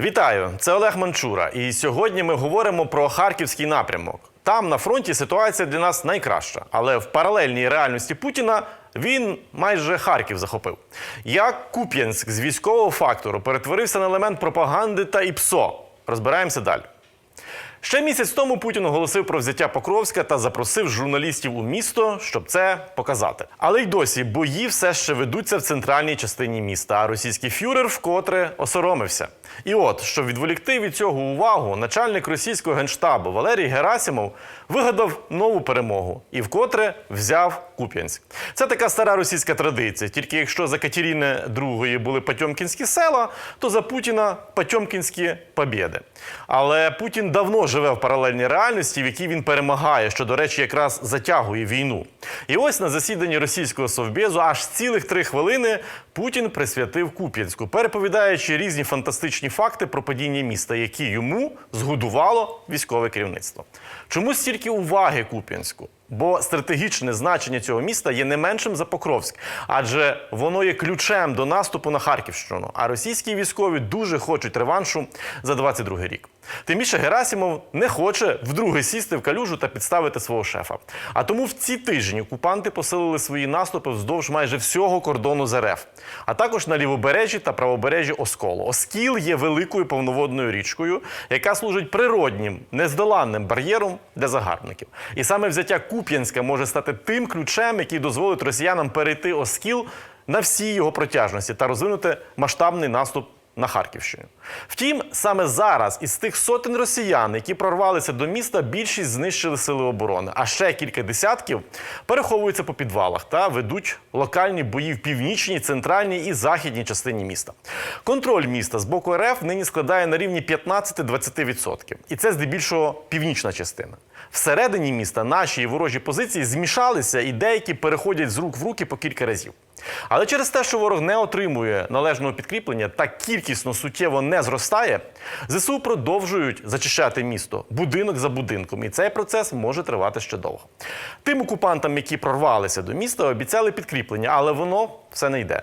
Вітаю, це Олег Манчура. І сьогодні ми говоримо про харківський напрямок. Там на фронті ситуація для нас найкраща, але в паралельній реальності Путіна він майже Харків захопив. Як Куп'янськ з військового фактору перетворився на елемент пропаганди та ІПСО? Розбираємося далі. Ще місяць тому Путін оголосив про взяття Покровська та запросив журналістів у місто, щоб це показати. Але й досі бої все ще ведуться в центральній частині міста. А російський фюрер вкотре осоромився. І от, щоб відволікти від цього увагу, начальник російського генштабу Валерій Герасимов вигадав нову перемогу і вкотре взяв Куп'янськ. Це така стара російська традиція. Тільки якщо за Катеріни II були Потьомкінські села, то за Путіна Потьомкінські побєди. Але Путін давно живе в паралельній реальності, в якій він перемагає, що, до речі, якраз затягує війну. І ось на засіданні російського совбезу аж цілих три хвилини Путін присвятив Куп'янську, переповідаючи різні фантастичні факти про падіння міста, які йому згодувало військове керівництво. Чому стільки уваги Куп'янську? Бо стратегічне значення цього міста є не меншим за Покровськ, адже воно є ключем до наступу на Харківщину. А російські військові дуже хочуть реваншу за 22 рік. Тим більше Герасимов не хоче вдруге сісти в калюжу та підставити свого шефа. А тому в ці тижні окупанти посилили свої наступи вздовж майже всього кордону з РФ, а також на лівобережжі та правобережжі Осколу. Оскіл є великою повноводною річкою, яка служить природнім, нездоланним бар'єром для загарбників. І саме взяття Куп'янська може стати тим ключем, який дозволить росіянам перейти Оскіл на всій його протяжності та розвинути масштабний наступ на Харківщині. Втім, саме зараз із тих сотень росіян, які прорвалися до міста, більшість знищили сили оборони, а ще кілька десятків переховуються по підвалах та ведуть локальні бої в північній, центральній і західній частині міста. Контроль міста з боку РФ нині складає на рівні 15-20%. І це здебільшого північна частина. Всередині міста наші і ворожі позиції змішалися, і деякі переходять з рук в руки по кілька разів. Але через те, що ворог не отримує належного підкріплення та кількісно суттєво не зростає, ЗСУ продовжують зачищати місто будинок за будинком, і цей процес може тривати ще довго. Тим окупантам, які прорвалися до міста, обіцяли підкріплення, але воно все не йде.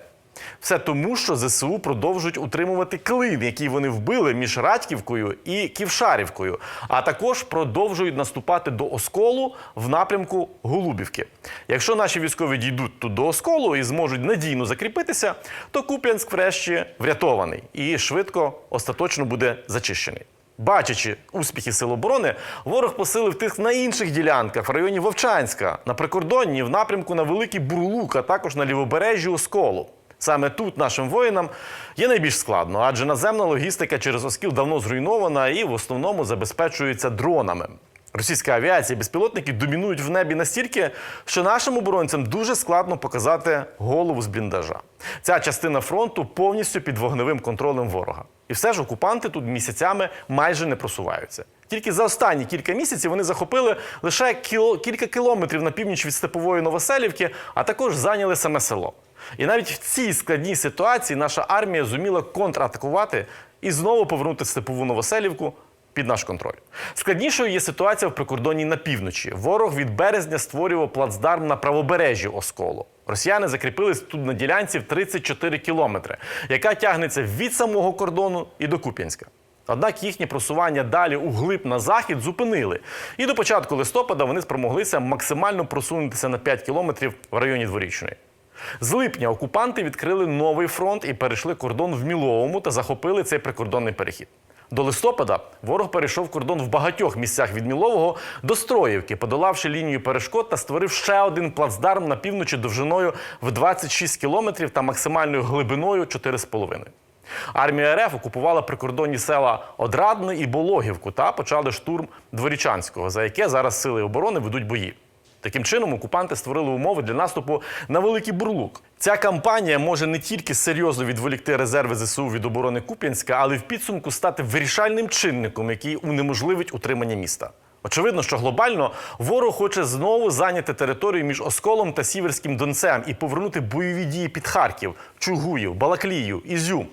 Все тому, що ЗСУ продовжують утримувати клин, який вони вбили між Радьківкою і Ківшарівкою, а також продовжують наступати до Осколу в напрямку Голубівки. Якщо наші військові дійдуть тут до Осколу і зможуть надійно закріпитися, то Куп'янськ врешті врятований і швидко остаточно буде зачищений. Бачачи успіхи сил оборони, ворог посилив тих на інших ділянках в районі Вовчанська, на прикордонні, в напрямку на Великий Бурлук, а також на лівобережжі Осколу. Саме тут нашим воїнам є найбільш складно, адже наземна логістика через Оскіл давно зруйнована і в основному забезпечується дронами. Російська авіація і безпілотники домінують в небі настільки, що нашим оборонцям дуже складно показати голову з бліндажа. Ця частина фронту повністю під вогневим контролем ворога. І все ж окупанти тут місяцями майже не просуваються. Тільки за останні кілька місяців вони захопили лише кіло, кілька кілометрів на північ від степової Новоселівки, а також зайняли саме село. І навіть в цій складній ситуації наша армія зуміла контратакувати і знову повернути степову Новоселівку під наш контроль. Складнішою є ситуація в прикордонні на півночі. Ворог від березня створював плацдарм на правобережжі Осколу. Росіяни закріпились тут на ділянці в 34 кілометри, яка тягнеться від самого кордону і до Куп'янська. Однак їхнє просування далі у глиб на захід зупинили. І до початку листопада вони спромоглися максимально просунутися на 5 кілометрів в районі Дворічної. З липня окупанти відкрили новий фронт і перейшли кордон в Міловому та захопили цей прикордонний перехід. До листопада ворог перейшов кордон в багатьох місцях від Мілового до Строївки, подолавши лінію перешкод та створив ще один плацдарм на півночі довжиною в 26 кілометрів та максимальною глибиною 4,5. Армія РФ окупувала прикордонні села Одрадне і Бологівку та почали штурм Дворічанського, за яке зараз сили оборони ведуть бої. Таким чином, окупанти створили умови для наступу на Великий Бурлук. Ця кампанія може не тільки серйозно відволікти резерви ЗСУ від оборони Куп'янська, але й в підсумку стати вирішальним чинником, який унеможливить утримання міста. Очевидно, що глобально ворог хоче знову зайняти територію між Осколом та Сіверським Донцем і повернути бойові дії під Харків, Чугуїв, Балаклію, Ізюм.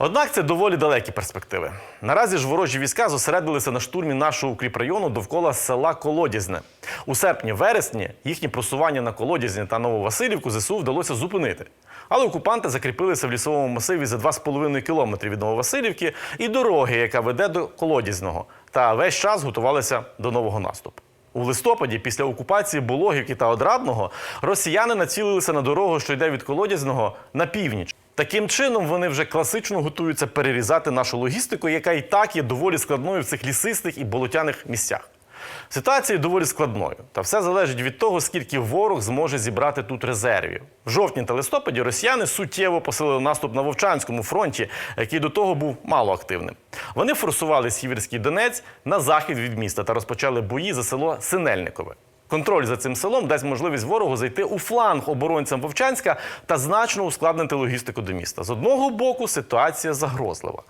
Однак це доволі далекі перспективи. Наразі ж ворожі війська зосередилися на штурмі нашого укріпрайону довкола села Колодязне. У серпні-вересні їхні просування на Колодязне та Нововасилівку ЗСУ вдалося зупинити. Але окупанти закріпилися в лісовому масиві за 2,5 кілометри від Нововасилівки і дороги, яка веде до Колодязного, та весь час готувалися до нового наступу. У листопаді, після окупації Бологівки та Одрадного, росіяни націлилися на дорогу, що йде від Колодязного на північ. Таким чином, вони вже класично готуються перерізати нашу логістику, яка і так є доволі складною в цих лісистих і болотяних місцях. Ситуація доволі складною, та все залежить від того, скільки ворог зможе зібрати тут резервів. В жовтні та листопаді росіяни суттєво посилили наступ на Вовчанському фронті, який до того був мало активним. Вони форсували Сіверський Донець на захід від міста та розпочали бої за село Синельникове. Контроль за цим селом дасть можливість ворогу зайти у фланг оборонцям Вовчанська та значно ускладнити логістику до міста. З одного боку ситуація загрозлива,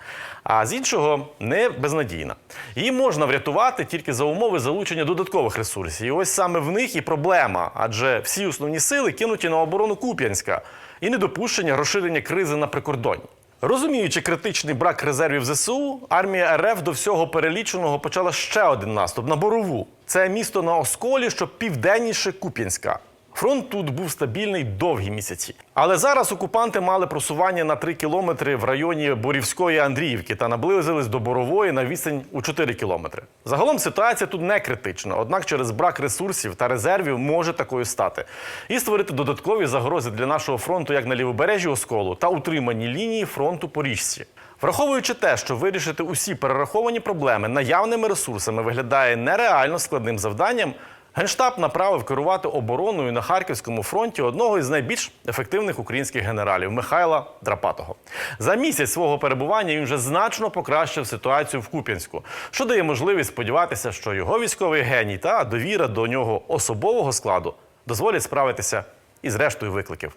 а з іншого не безнадійна. Її можна врятувати тільки за умови залучення додаткових ресурсів. І ось саме в них і проблема, адже всі основні сили кинуті на оборону Куп'янська і недопущення розширення кризи на прикордонні. Розуміючи критичний брак резервів ЗСУ, армія РФ до всього переліченого почала ще один наступ на Борову. Це місто на осколі, що південніше Куп'янська. Фронт тут був стабільний довгі місяці. Але зараз окупанти мали просування на 3 кілометри в районі Борівської Андріївки та наблизились до Борової на відстань у 4 кілометри. Загалом ситуація тут не критична, однак через брак ресурсів та резервів може такою стати і створити додаткові загрози для нашого фронту як на лівобережжі осколу та утриманні лінії фронту по річці. Враховуючи те, що вирішити усі перераховані проблеми наявними ресурсами виглядає нереально складним завданням. Генштаб направив керувати обороною на Харківському фронті одного із найбільш ефективних українських генералів Михайла Драпатого. За місяць свого перебування він вже значно покращив ситуацію в Куп'янську, що дає можливість сподіватися, що його військовий геній та довіра до нього особового складу дозволять справитися із рештою викликів.